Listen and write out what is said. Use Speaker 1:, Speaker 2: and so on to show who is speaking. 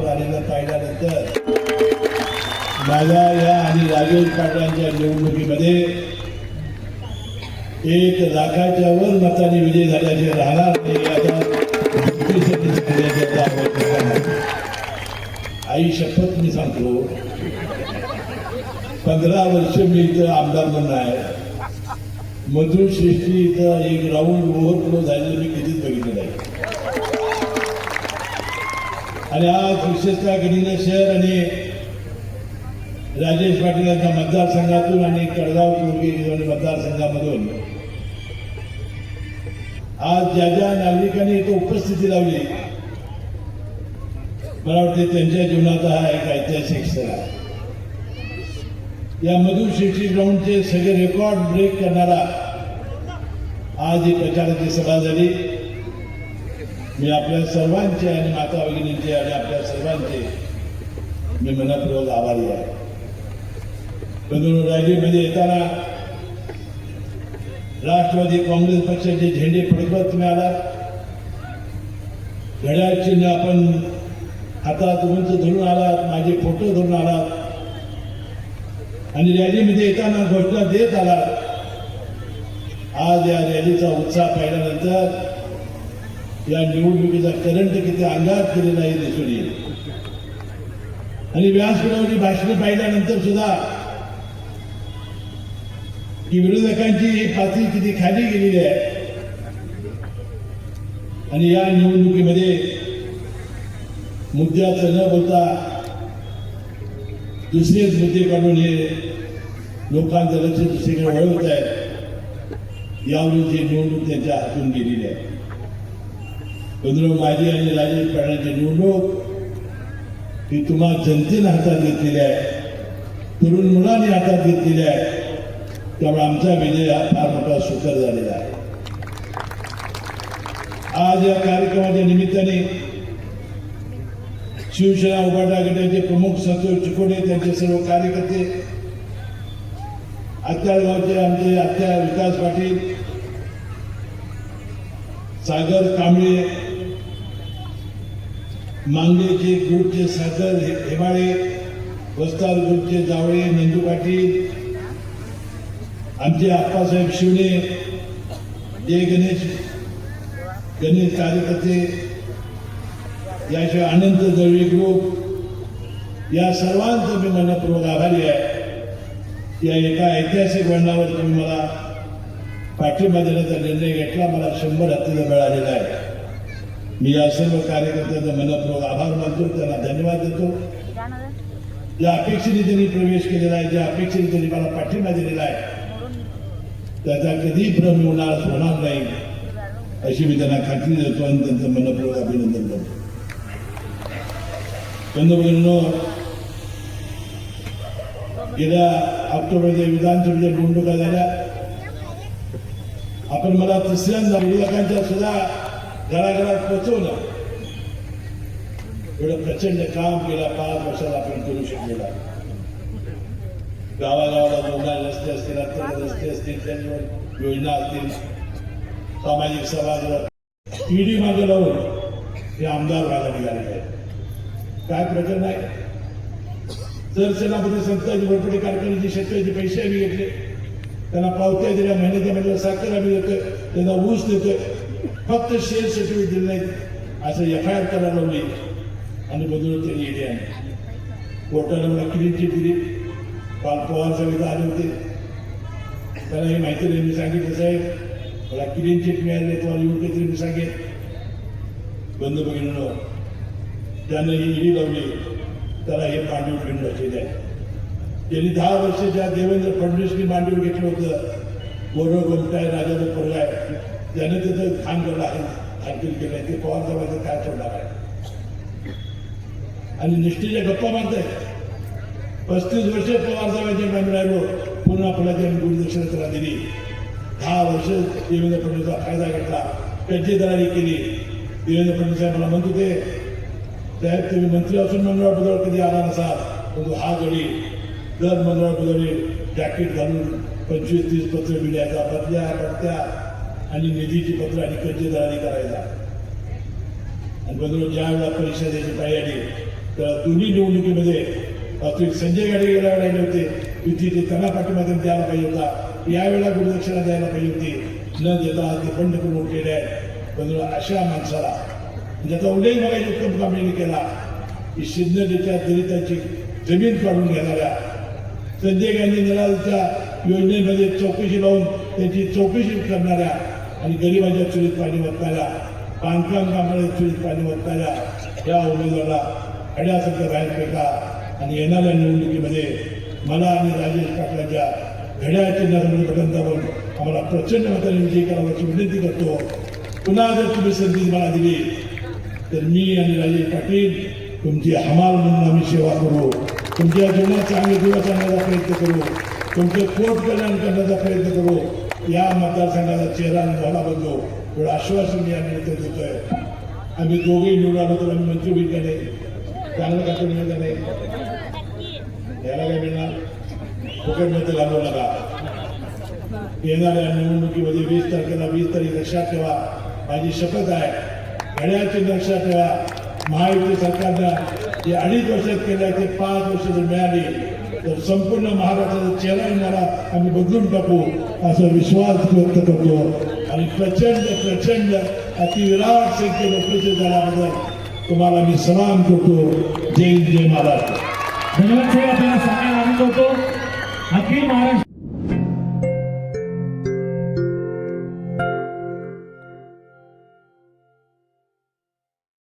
Speaker 1: महापौर आलेला पाहिल्यानंतर माझ्या या आणि राजेश पाटलांच्या निवडणुकीमध्ये एक लाखाच्या वर मताने विजय झाल्याचे राहणार नाही आई शपथ मी सांगतो पंधरा वर्ष मी इथं आमदार म्हणून आहे. मधुर सृष्टी इथं एक राऊंड ओव्हरफ्लो झालेलं मी कधीच बघितलं नाही. आणि आज विशेषतः गडिंग शहर आणि राजेश पाटील यांच्या मतदारसंघातून आणि कडगाव कुर्गी मतदारसंघामधून आज ज्या ज्या नागरिकांनी इथं उपस्थिती लावली मला वाटते त्यांच्या जीवनाचा हा एक ऐतिहासिक स्थळ आहे. या मधुर शेट्टी ग्राउंडचे सगळे रेकॉर्ड ब्रेक करणारा आज ही प्रचाराची सभा झाली. मी आपल्या सर्वांचे आणि माता भगिनीचे आणि आपल्या सर्वांचे मी मनापूर्वक आभारी आहे. बंधू रॅलीमध्ये येताना राष्ट्रवादी काँग्रेस पक्षाचे झेंडे फडकवत मिळाला घड्याळ चिन्ह आपण हातात उंच धरून आलात माझे फोटो धरून आलात. आणि रॅलीमध्ये येताना घोषणा देत आलात. आज या रॅलीचा उत्साह पाहिल्यानंतर या निवडणुकीचा करंट किती अंदाज केलेला आहे दिसून येईल. आणि व्यासपीठावरची भाषण पाहिल्यानंतर सुद्धा की विरोधकांची ही पातळी किती खाली गेलेली आहे. आणि या निवडणुकीमध्ये मुद्द्याचं न बोलता दुसरेच मुद्दे काढून हे लोकांचं लक्ष दुसरीकडे वळवत आहेत. यावरून ही निवडणूक त्यांच्या हातून गेलेली आहे. पंधरा माझी आणि राजे पाटलांची निवडणूक ही तुम्हा जनतेने हातात घेतलेली आहे तरुण मुलांनी हातात घेतलेली आहे त्यामुळे आमचा विजय हा फार मोठा सुकर झालेला आहे आज या कार्यक्रमाच्या निमित्ताने शिवसेना उभाटा गटाचे प्रमुख सचिव चिकोडे त्यांचे सर्व कार्यकर्ते गावचे आमचे आत्या विकास पाटील सागर कांबळे मांगेचे गुडचे सागर हे- वस्ताल गुडचे जावळे नंदू पाटील आमचे आप्पासाहेब शिवणे जय गणेश गणेश कार्यकर्ते याशिवाय अनंत दळवी ग्रुप या सर्वांचं मी मनपूर्वक आभारी आहे. या एका ऐतिहासिक वळणावर तुम्ही मला पाठिंबा देण्याचा निर्णय घेतला. मला शंभर हत्तीला मिळालेला आहे. मी या सर्व कार्यकर्त्यांचा मनपूर्वक आभार मानतो त्यांना धन्यवाद देतो. ज्या अपेक्षेने त्यांनी प्रवेश केलेला आहे ज्या अपेक्षेने त्यांनी मला पाठिंबा दिलेला आहे त्याचा कधी भ्रम होणार होणार नाही अशी मी त्यांना खात्री देतो आणि त्यांचं मनपूर्वक अभिनंदन करतो. पंतप्रधान गेल्या ऑक्टोबरच्या विधानसभेच्या निवडणुका झाल्या. आपण मला तिसऱ्यांदा विरोधकांच्या सुद्धा घराघरात पोचवलं. एवढं प्रचंड काम गेल्या पाच वर्षात आपण करू शकलेला. गावागावाला दोघा रस्ते असतील अत्यंत रस्ते असतील त्यांच्यावर योजना असतील. सामाजिक समाज ईडी मागे लावून हे आमदार व्हायला निघालेले आहेत. काय प्रकरण आहे? जर सेनापती संस्थाची भरपडी कारखान्याचे शेतकऱ्याचे पैसे आम्ही घेतले त्यांना पावत्या दिल्या महिन्याच्या महिन्याला साखर आम्ही देतोय त्यांना ऊस देतोय फक्त शेअर सर्टिफिकेट दिले नाहीत. असं एफ आय आर करायला लावली आणि बदलून त्यांनी ईडी आहे कोर्टाने मला क्लीन चिट दिली. काल पवार साहेब आले होते. त्याला ही माहिती नाही मी सांगितलं साहेब मला क्लीन चिट मिळाली तुम्हाला येऊन काहीतरी मी सांगेन. बंद बघितलं. त्यानं ही ईडी लावली. त्याला हे मांडीव घेऊन बसलेले आहे त्यांनी दहा वर्ष ज्या देवेंद्र फडणवीसनी मांडीव घेतलं होतं. गोरव गोमटाय राजाचं पोरगा जनतेचं त्याने खान केलं आहे खानकील केलं आहे ते पवार साहेबांचं काय सोडणार आहे. आणि निष्ठेच्या गप्पा मारताय. पस्तीस वर्ष पवार साहेबांच्या मॅम राहिलो पुन्हा फुलाच्या गुरुदक्षिणा दिली. दहा वर्ष देवेंद्र फडणवीसचा फायदा घेतला त्यांची दरारी केली. देवेंद्र फडणवीस मला म्हणत होते साहेब तुम्ही मंत्री असून मंगळवार बुधवार कधी आला नसाल? परंतु हा गडी दर मंगळवार बुधवारी जॅकेट घालून पंचवीस तीस पत्र मिळायचा बदल्या बदल्या. आणि निधीची पत्र आणि कर्जदारी करायला. आणि बरोबर ज्या वेळेला परीक्षा द्यायची तयारी तर दोन्ही निवडणुकीमध्ये वास्तविक संजय गाडे गेल्या राहिले होते. युतीचे त्यांना पाठिंबा द्यायला पाहिजे होता. यावेळेला गुरुदक्षिणा द्यायला पाहिजे होती. न देता ते बंड करून उठलेले आहेत बरोबर अशा माणसाला ज्याचा उल्लेख बघा उत्तम कामगिरी केला. की सिद्धतेच्या दलितांची जमीन काढून घेणाऱ्या संजय गांधी निराधारच्या योजनेमध्ये चौकशी लावून त्यांची चौकशी करणाऱ्या आणि गरिबाच्या चुलीत पाणी वाचणाऱ्या बांधकाम कामाच्या चुलीत पाणी वाचणाऱ्या या उमेदवाराला खड्यासारखं बाहेर फेका आणि येणाऱ्या निवडणुकीमध्ये मला आणि राजेश पाटलांच्या घड्याचे चिन्हावर बटन दाबून आम्हाला प्रचंड मताने विजयी करावाची विनंती करतो. पुन्हा जर तुम्ही संधी मला दिली तर मी आणि राजेश पाटील तुमची हमाल म्हणून आम्ही सेवा करू. तुमच्या जीवनात चांगले दिवस आणण्याचा प्रयत्न करू. तुमचं पोट कल्याण करण्याचा प्रयत्न करू. या मतदारसंघाचा चेहरा निघाला धोला एवढं आश्वासन या आम्ही देतो आहे आम्ही दोघेही निवडून आलो तर आम्ही मंत्री होईल का नाही? चांगलं का मिळेल नाही? याला काय मिळणार? फुकटमध्ये घालवू नका. येणाऱ्या निवडणुकीमध्ये वीस तारखेला वीस तारीख लक्षात ठेवा. माझी शपथ आहे. घड्याची लक्षात ठेवा. महायुती सरकारनं जे अडीच वर्षात केलं ते पाच वर्ष जर मिळाली संपूर्ण महाराष्ट्राचा चेहरा येणारा आम्ही बदलून टाकू असा विश्वास व्यक्त करतो. आणि प्रचंड प्रचंड अतिविराट संख्येने उपस्थित झाल्याबद्दल तुम्हाला मी सलाम करतो. जय जय महाराज
Speaker 2: धन्यवाद साहेब आपल्याला सांगायला आनंद होतो अखिल महाराष्ट्र